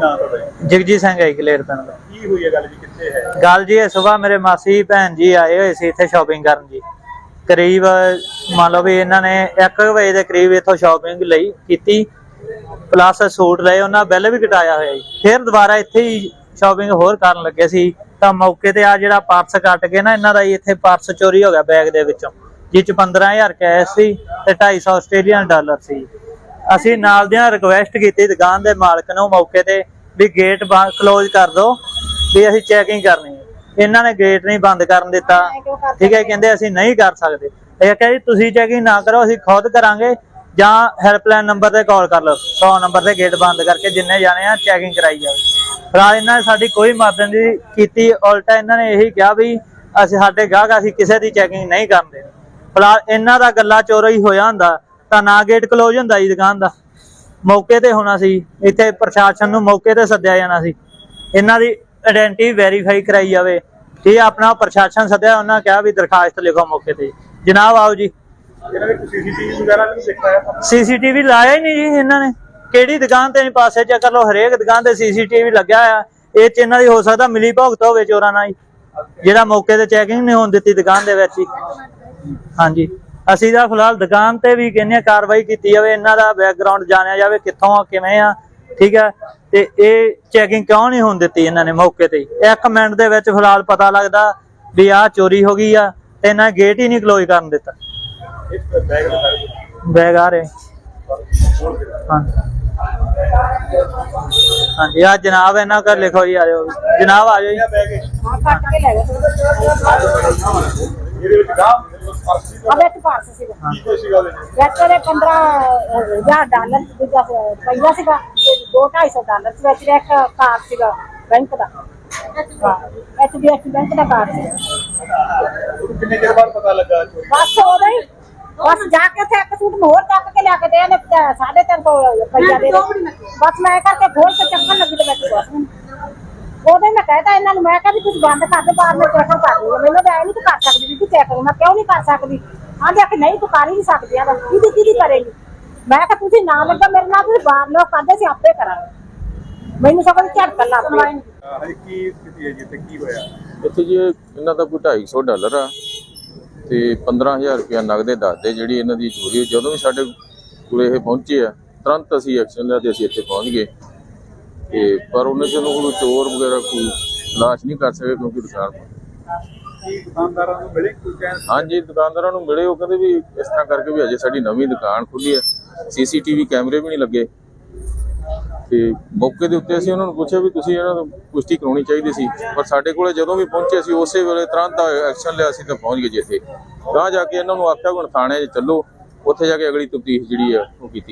ਨਾਂ ਤੁਹਾਡਾ ਜੀ? ਜਗਜੀਤ ਸਿੰਘ ਹੈ ਕਲੇਰ ਪਿੰਡ ਦਾ। ਕੀ ਹੋਈ ਹੈ ਗੱਲ ਜੀ? ਕਿੱਥੇ ਹੈ? ਗੱਲ ਜੀ ਇਹ ਸਵੇਰ ਮੇਰੇ ਮਾਸੀ ਭੈਣ ਜੀ ਆਏ ਹੋਏ ਸੀ ਇੱਥੇ ਸ਼ਾਪਿੰਗ ਕਰਨ ਜੀ। ਕਰੀਬ ਮੰਨ ਲਓ ਵੀ ਇਹਨਾਂ ਨੇ 1 ਵਜੇ ਦੇ ਕਰੀਬ ਇੱਥੋਂ ਸ਼ਾਪਿੰਗ ਲਈ ਕੀਤੀ ਪਲੱਸ ਸੂਟ ਲਏ ਉਹਨਾਂ ਬਿੱਲ ਵੀ ਕਟਾਇਆ ਹੋਇਆ ਜੀ। ਫਿਰ ਦੁਬਾਰਾ ਇੱਥੇ ਹੀ ਸ਼ਾਪਿੰਗ ਹੋਰ ਕਰਨ ਲੱਗੇ ਸੀ। ਤਾਂ ਮੌਕੇ ਤੇ ਆ ਜਿਹੜਾ ਪਰਸ ਕੱਟ ਕੇ ਨਾ ਇਹਨਾਂ ਦਾ ਜੀ ਇੱਥੇ ਪਰਸ ਚੋਰੀ ਹੋ ਗਿਆ ਬੈਗ ਦੇ ਵਿੱਚੋਂ ਜਿਸ ਚ 15000 ਕੈਸ਼ ਸੀ ਤੇ 250 ਆਸਟ੍ਰੇਲੀਅਨ ਡਾਲਰ ਸੀ। ਅਸੀਂ ਨਾਲ ਦੀਆਂ ਰਿਕੁਐਸਟ ਕੀਤੀ ਦੁਕਾਨ ਦੇ ਮਾਲਕ ਨੂੰ ਮੌਕੇ ਤੇ ਵੀ ਗੇਟ ਕਲੋਜ਼ ਕਰ ਦਿਓ, ਵੀ ਅਸੀਂ ਚੈਕਿੰਗ ਕਰਨੀ ਹੈ। ਇਹਨਾਂ ਨੇ ਗੇਟ ਨਹੀਂ ਬੰਦ ਕਰਨ ਦਿੱਤਾ। ਠੀਕ ਹੈ, ਕਹਿੰਦੇ ਅਸੀਂ ਨਹੀਂ ਕਰ ਸਕਦੇ। ਇਹ ਕਹੇ ਤੁਸੀਂ ਚੈਕਿੰਗ ਨਾ ਕਰੋ, ਅਸੀਂ ਖੁਦ ਕਰਾਂਗੇ ਜਾਂ ਹੈਲਪਲਾਈਨ ਨੰਬਰ ਤੇ ਕਾਲ ਕਰ ਲਓ। 100 ਨੰਬਰ ਤੇ ਗੇਟ ਬੰਦ ਕਰਕੇ ਜਿੰਨੇ ਜਾਣੇ ਆ ਚੈਕਿੰਗ ਕਰਾਈ ਜਾਵੇ। ਪਰ ਇਹਨਾਂ ਨੇ ਸਾਡੀ ਕੋਈ ਮਦਦ ਨਹੀਂ ਕੀਤੀ, ਉਲਟਾ ਇਹਨਾਂ ਨੇ ਇਹੀ ਕਿਹਾ ਵੀ ਅਸੀਂ ਸਾਡੇ ਗਾਹਕ ਅਸੀਂ ਕਿਸੇ ਦੀ ਚੈਕਿੰਗ ਨਹੀਂ ਕਰਦੇ। ਫਿਲਹਾਲ ਇਹਨਾਂ ਦਾ ਗੱਲਾਂ ਚੋਰਾ ਹੀ ਹੋਇਆ ਹੁੰਦਾ। ਤਾਂ ਨਾ ਗੇਟ ਕਲੋਜ਼ ਹੁੰਦਾ ਜੀ ਦੁਕਾਨ ਦਾ। ਮੌਕੇ ਤੇ ਹੋਣਾ ਸੀ। ਇੱਥੇ ਪ੍ਰਸ਼ਾਸਨ ਨੂੰ ਮੌਕੇ ਤੇ ਸੱਦਿਆ ਜਾਣਾ ਸੀ। ਇਹਨਾਂ ਦੀ ਆਇਡੈਂਟੀ ਵੈਰੀਫਾਈ ਕਰਾਈ ਜਾਵੇ। ਠੀਕ ਹੈ ਆਪਣਾ ਪ੍ਰਸ਼ਾਸਨ ਸੱਦਿਆ ਉਹਨਾਂ ਕਿਹਾ ਵੀ ਦਰਖਾਸਤ ਲਿਖੋ ਮੌਕੇ ਤੇ। ਜਨਾਬ ਆਓ ਜੀ। ਸੀਸੀਟੀਵੀ ਲਾਇਆ ਹੀ ਨਹੀਂ ਜੀ ਇਹਨਾਂ ਨੇ। ਕਿਹੜੀ ਦੁਕਾਨ ਤੇ ਪਾਸੇ? ਚੈੱਕ ਕਰ ਲਓ ਹਰੇਕ ਦੁਕਾਨ ਤੇ ਸੀਸੀਟੀਵੀ ਲੱਗਿਆ ਆ ਇਹ ਚ ਇਹਨਾਂ ਦੀ ਹੋ ਸਕਦਾ ਮਿਲੀ ਭੁਗਤ ਹੋਵੇ ਚੋਰਾਂ ਨਾਲ ਜਿਹੜਾ ਮੌਕੇ ਤੇ ਚੈਕਿੰਗ ਨਹੀਂ ਹੋਣ ਦਿੱਤੀ ਦੁਕਾਨ ਦੇ ਵਿੱਚ ਹੀ। ਹਾਂਜੀ। ਅਸੀਂ ਤਾਂ ਫਿਲਹਾਲ ਦੁਕਾਨ ਤੇ ਵੀ ਕਹਿੰਦੇ ਆ ਕਾਰਵਾਈ ਕੀਤੀ ਜਾਵੇ ਇਹਨਾਂ ਦਾ ਬੈਕਗ੍ਰਾਉਂਡ ਜਾਣਿਆ ਜਾਵੇ ਕਿੱਥੋਂ ਆ ਕਿਵੇਂ ਆ ਠੀਕ ਹੈ? ਤੇ ਇਹ ਚੈਕਿੰਗ ਕਿਉਂ ਨਹੀਂ ਹੋਣ ਦਿੱਤੀ ਇਹਨਾਂ ਨੇ ਮੌਕੇ ਤੇ? ਇੱਕ ਮਿੰਟ ਦੇ ਵਿੱਚ ਫਿਲਹਾਲ ਪਤਾ ਲੱਗਦਾ ਵੀ ਆਹ ਚੋਰੀ ਹੋ ਗਈ ਆ ਤੇ ਇਹਨਾਂ ਗੇਟ ਹੀ ਨਹੀਂ ਕਲੋਜ਼ ਕਰਨ ਦਿੱਤਾ। ਬੈਗ ਆ ਰਹੇ। ਹਾਂ। ਹਾਂਜੀ ਆ ਜਨਾਬ ਇਹਨਾਂ ਕਰ ਲਿਖੋ ਜੀ ਆ ਜਾਓ ਜਨਾਬ ਆ ਜਾਓ ਜੀ। ਬੈਗ ਹੈ ਕੱਟ ਕੇ ਲੈ ਗਏ ਇਹਦੇ ਵਿੱਚ ਗਾਹ ਅਬੇ ਇੱਕ ਪਾਰਸ ਸੀਗਾ। ਕੀ ਕੋਈ ਸੀਗਾ ਉਹਦੇ ਵਿੱਚ ਵਿੱਚ ਉਹਦੇ 15000 ਡਾਲਰ ਦੂਜਾ ਪਹਿਲਾ ਸੀਗਾ ਤੇ ਦੋ 250 ਡਾਲਰ ਸੀ ਵਿੱਚ ਇੱਕ ਕਾਰਡ ਸੀਗਾ ਬੈਂਕ ਦਾ। ਐਚਡੀਐਫਸੀ ਬੈਂਕ ਦਾ ਕਾਰਡ ਸੀ ਕਿੰਨੇ ਚਿਰ ਬਾਅਦ ਪਤਾ ਲੱਗਾ ਚੋਰੀ ਬਸ ਉਹਦਾ ਹੀ ਬਸ ਜਾ ਕੇ ਉੱਥੇ ਇੱਕ ਸੂਟ ਹੋਰ ਚੱਕ ਕੇ ਲਿਆ ਕੇ ਦੇ ਨੇ ਸਾਢੇ ਤਿੰਨ ਸੌ ਰੁਪਈਆ ਦੇ ਦੇ ਬਸ ਮੈਂ ਕਰਕੇ ਖੋਲ ਕੇ ਚੱਕਣ ਲੱਗੀ ਤੇ ਵਿੱਚ ਬਸ ਉਹਦੇ ਮੈਂ ਕਹਿਤਾ ਇਹਨਾਂ ਨੂੰ ਮੈਂ ਕਿਹਾ ਵੀ ਤੁਸੀਂ ਬੰਦ ਕਰ ਦਿਓ ਬਾਹਰ ਮੈਂ ਚੈੱਕ ਕਰ ਲੂੰਗਾ ਮੈਨੂੰ ਤਾਂ ਇਹ ਨਹੀਂ ਕਰ ਸਕਦੀ ਵੀ ਚੈੱਕ ਮੈਂ ਕਿਉਂ ਨਹੀਂ ਕਰ ਸਕਦੀ? ਆਂਦੇ ਕਿ ਨਹੀਂ ਤੂੰ ਕਰ ਹੀ ਨਹੀਂ ਸਕਦੀ ਆ ਕਿਹਦੀ ਕਿਹਦੀ ਕਰੇਗੀ? ਮੈਂ ਕਿਹਾ ਤੁਸੀਂ ਨਾ ਲੱਗਾ ਮੇਰੇ ਨਾਲ ਤੁਸੀਂ ਬਾਹਰ ਲੋਕ ਕਰਦੇ ਸੀ ਆਪੇ ਕਰਾਂਗੇ। ਮੈਨੂੰ ਸਭ ਝਟਕਣ ਲੱਗ ਪਿਆ ਹਜੇ ਕੀ ਸਥਿਤੀ ਹੈ ਜੀ ਤੇ ਕੀ ਹੋਇਆ? ਇੱਥੇ ਜੀ ਇਹਨਾਂ ਦਾ ਕੋਈ 250 ਡਾਲਰ ਆ ਤੇ 15000 ਰੁਪਇਆ ਨਗਦੇ ਦੱਸਦੇ ਜਿਹੜੀ ਇਹਨਾਂ ਦੀ ਚੋਰੀ ਜਦੋਂ ਵੀ ਸਾਡੇ ਕੋਲੇ ਇਹ ਪਹੁੰਚੇ ਆ ਤੁਰੰਤ ਅਸੀਂ ਐਕਸ਼ਨ ਲਿਆ ਤੇ ਅਸੀਂ ਇੱਥੇ ਪਹੁੰਚ ਗਏ। ਤੇ ਪਰ ਉਹਨੇ ਜਦੋਂ ਕੋਈ ਚੋਰ ਵਗੈਰਾ ਕੋਈ ਤਲਾਸ਼ ਨਹੀਂ ਕਰ ਸਕੇ ਕਿਉਂਕਿ ਦੁਕਾਨ ਕੀ ਦੁਕਾਨਦਾਰਾਂ ਨੂੰ ਮਿਲੇ ਕੋਈ ਚੈਨ ਹਾਂਜੀ, ਦੁਕਾਨਦਾਰਾਂ ਨੂੰ ਮਿਲੇ। ਉਹ ਕਹਿੰਦੇ ਵੀ ਇਸ ਤਰ੍ਹਾਂ ਕਰਕੇ ਵੀ ਅਜੇ ਸਾਡੀ ਨਵੀਂ ਦੁਕਾਨ ਖੁੱਲੀ ਹੈ। ਸੀਸੀਟੀਵੀ ਕੈਮਰੇ ਵੀ ਨਹੀਂ ਲੱਗੇ। ਤੇ ਮੌਕੇ ਦੇ ਉੱਤੇ ਅਸੀਂ ਉਹਨਾਂ ਨੂੰ ਪੁੱਛਿਆ ਵੀ ਤੁਸੀਂ ਇਹਨਾਂ ਨੂੰ ਪੁਸ਼ਟੀ ਕਰਾਉਣੀ ਚਾਹੀਦੀ ਸੀ। ਪਰ ਸਾਡੇ ਕੋਲੇ ਜਦੋਂ ਵੀ ਪਹੁੰਚੇ ਸੀ ਉਸੇ ਵੇਲੇ ਤੁਰੰਤ ਐਕਸ਼ਨ ਲਿਆ ਸੀ ਤੇ ਪਹੁੰਚ ਗਏ ਜੀ ਇੱਥੇ ਗਾਂ ਜਾ ਕੇ ਇਹਨਾਂ ਨੂੰ ਆਖਿਆ, ਹੁਣ ਥਾਣੇ 'ਚ ਚੱਲੋ। ਉੱਥੇ ਜਾ ਕੇ ਅਗਲੀ ਤਫਤੀਸ਼ ਜਿਹੜੀ ਆ ਉਹ ਕੀਤੀ